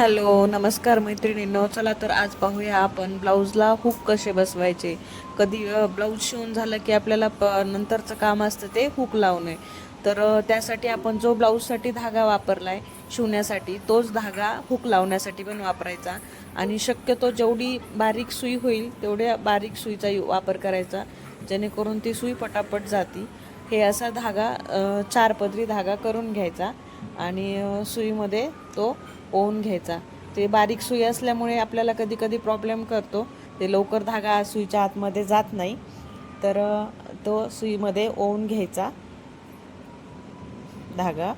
Hello नमस्कार मैत्रिणींनो. चला तर आज पाहूया आपण ब्लाऊजला हुक कसे बसवायचे. कधी ब्लाऊज शिवून झालं की आपल्याला प नंतरचं काम असतं ते हुक लावणे. तर त्यासाठी आपण जो ब्लाऊजसाठी धागा वापरला आहे शिवण्यासाठी तोच धागा हुक लावण्यासाठी पण वापरायचा. आणि शक्यतो जेवढी बारीक सुई होईल तेवढ्या बारीक सुईचा यु- वापर करायचा. जेणेकरून ती सुई पटापट जाती. हे असा धागा चार पदरी धागा करून घ्यायचा. आणि सुईमध्ये तो ओवून घ्यायचा. ते बारीक सुई असल्यामुळे आपल्याला कधी कधी प्रॉब्लेम करतो. ते लवकर धागा सुईच्या आतमध्ये जात नाही. तर तो सुईमध्ये ओवून घ्यायचा. धागा.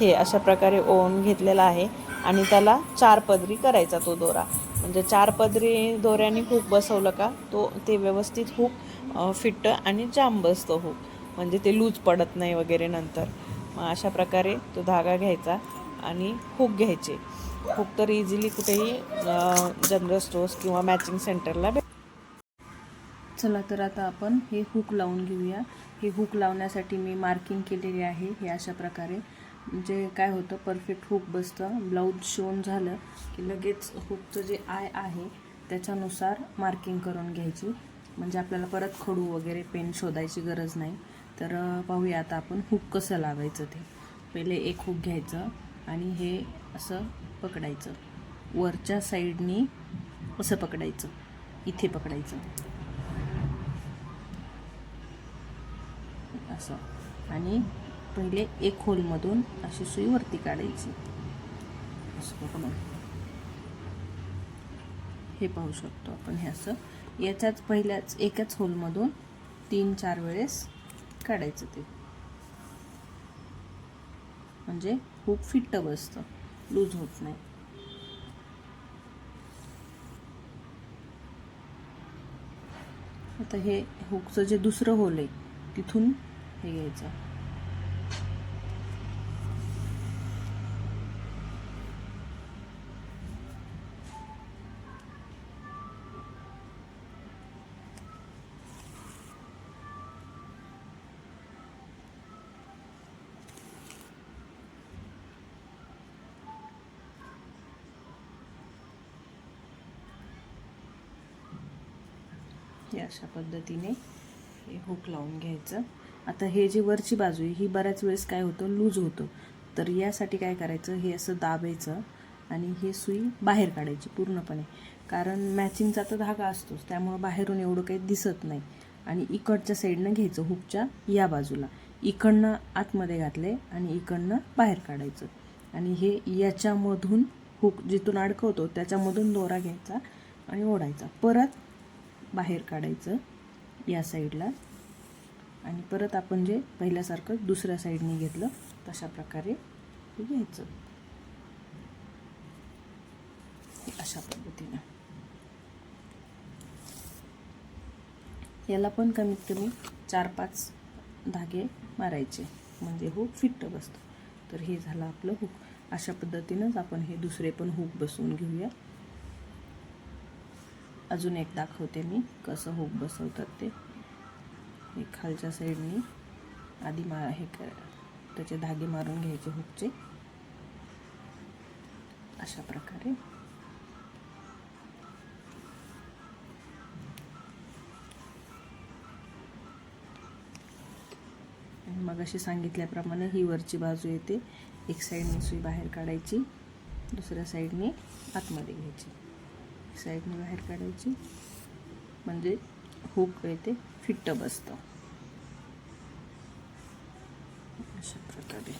हे अशा प्रकारे ओवून घेतलेला आहे आणि त्याला चार पदरी करायचा तो दोरा. म्हणजे चार पदरी दोऱ्याने खूप बसवलं का तो ते व्यवस्थित खूप फिट्ट आणि जाम बसतो हूक. म्हणजे ते लूज पडत नाही वगैरे नंतर. मग अशा प्रकारे तो धागा घ्यायचा आणि हूक घ्यायचे. हूक तर इझिली कुठेही जनरल स्टोर्स किंवा मॅचिंग सेंटरला भेट चला तर आता आपण हे हुक लावून घेऊया. हे हुक लावण्यासाठी मी मार्किंग केलेली आहे हे अशा प्रकारे. म्हणजे काय होतं परफेक्ट हुक बसतं. ब्लाऊज शिवून झालं की लगेच हुकचं जे आय आहे त्याच्यानुसार मार्किंग करून घ्यायची. म्हणजे आपल्याला परत खडू वगैरे पेन शोधायची गरज नाही. तर पाहूया आता आपण हुक कसं लावायचं ते. पहिले एक हुक घ्यायचं आणि हे असं पकडायचं. वरच्या साईडनी असं पकडायचं. इथे पकडायचं. असं. आणि पहिले एक होलमधून अशी सुई वरती काढायची. असं म्हणून हे पाहू शकतो आपण हे असं. याच्याच पहिल्याच एकाच होलमधून तीन चार वेळेस काढायचं ते. म्हणजे खूप फिट्ट बसतं. लूज होत नाही. आता हे हुकचं जे दुसरं होल आहे तिथून हे घ्यायचं. हे अशा पद्धतीने हे हुक लावून घ्यायचं. आता हे जे वरची बाजू आहे ही बऱ्याच वेळेस काय होतं लूज होतं. तर यासाठी काय करायचं हे असं दाबायचं आणि हे सुई बाहेर काढायची पूर्णपणे. कारण मॅचिंगचा तर धागा असतोच त्यामुळं बाहेरून एवढं काही दिसत नाही. आणि इकडच्या साईडनं घ्यायचं हुकच्या या बाजूला. इकडनं आतमध्ये घातले आणि इकडनं बाहेर काढायचं. आणि हे याच्यामधून हुक जिथून अडकवतो त्याच्यामधून दोरा घ्यायचा आणि ओढायचा. परत बाहेर काढायचं या साईडला. आणि परत आपण जे पहिल्यासारखं दुसऱ्या साईडने घेतलं तशा प्रकारे घ्यायचं. अशा पद्धतीनं. याला पण कमीत कमी चार पाच धागे मारायचे म्हणजे हुक फिट्ट बसतो. तर हे झालं आपलं हुक अशा पद्धतीनंच आपण हे दुसरे पण हुक बसवून घेऊया. अजून एक दाखवते मी कसं होप बसवतात ते. हे खालच्या साईडनी आधी मा हे कर त्याचे धागे मारून घ्यायचे हुकचे. अशा प्रकारे. मग अशी सांगितल्याप्रमाणे ही वरची बाजू येते. एक साईडने सुई बाहेर काढायची दुसऱ्या साईडने आतमध्ये घ्यायची. साईडने बाहेर काढायची. म्हणजे हुक येते फिट्ट बसतं अशा प्रकारे.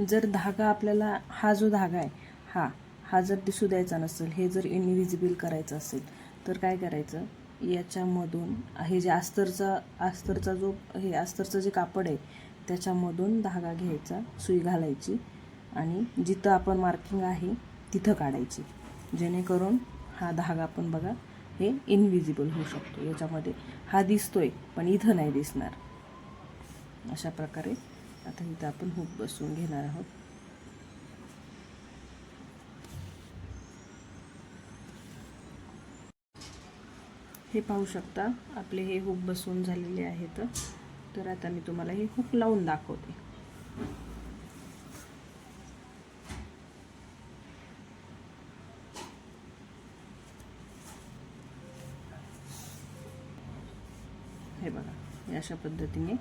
जर धागा आपल्याला हा जो धागा आहे हा हा जर दिसू द्यायचा नसेल हे जर इनविजिबल करायचं असेल तर काय करायचं? याच्यामधून हे जे अस्तरचा अस्तरचा जो हे अस्तरचं जे कापड आहे त्याच्यामधून धागा घ्यायचा सुई घालायची आणि जिथं आपण मार्किंग आहे तिथं काढायची. जेणेकरून हा धागा आपण बघा हे इनविजिबल होऊ शकतो. याच्यामध्ये हा दिसतोय पण इथं नाही दिसणार. अशा प्रकारे आता इथं आपण हुक बसवून घेणार आहोत. हे पाहू शकता. आपले हे हुक बसवून झालेले आहेत. तर आता मी तुम्हाला हे हुक लावून दाखवते. हे बघा हे अशा पद्धतीने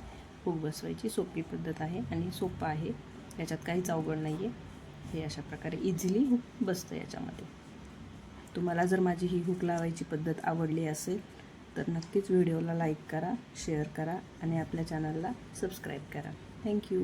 हुक बसवायची सोपी पद्धत आहे आणि सोपं आहे. याच्यात काहीच अवघड नाही आहे हे अशा प्रकारे इझिली हुक बसतं याच्यामध्ये. तुम्हाला जर माझी ही हुक लावायची पद्धत आवडली असेल तर नक्कीच व्हिडिओला लाईक करा शेअर करा आणि आपल्या चॅनलला सबस्क्राईब करा. थँक्यू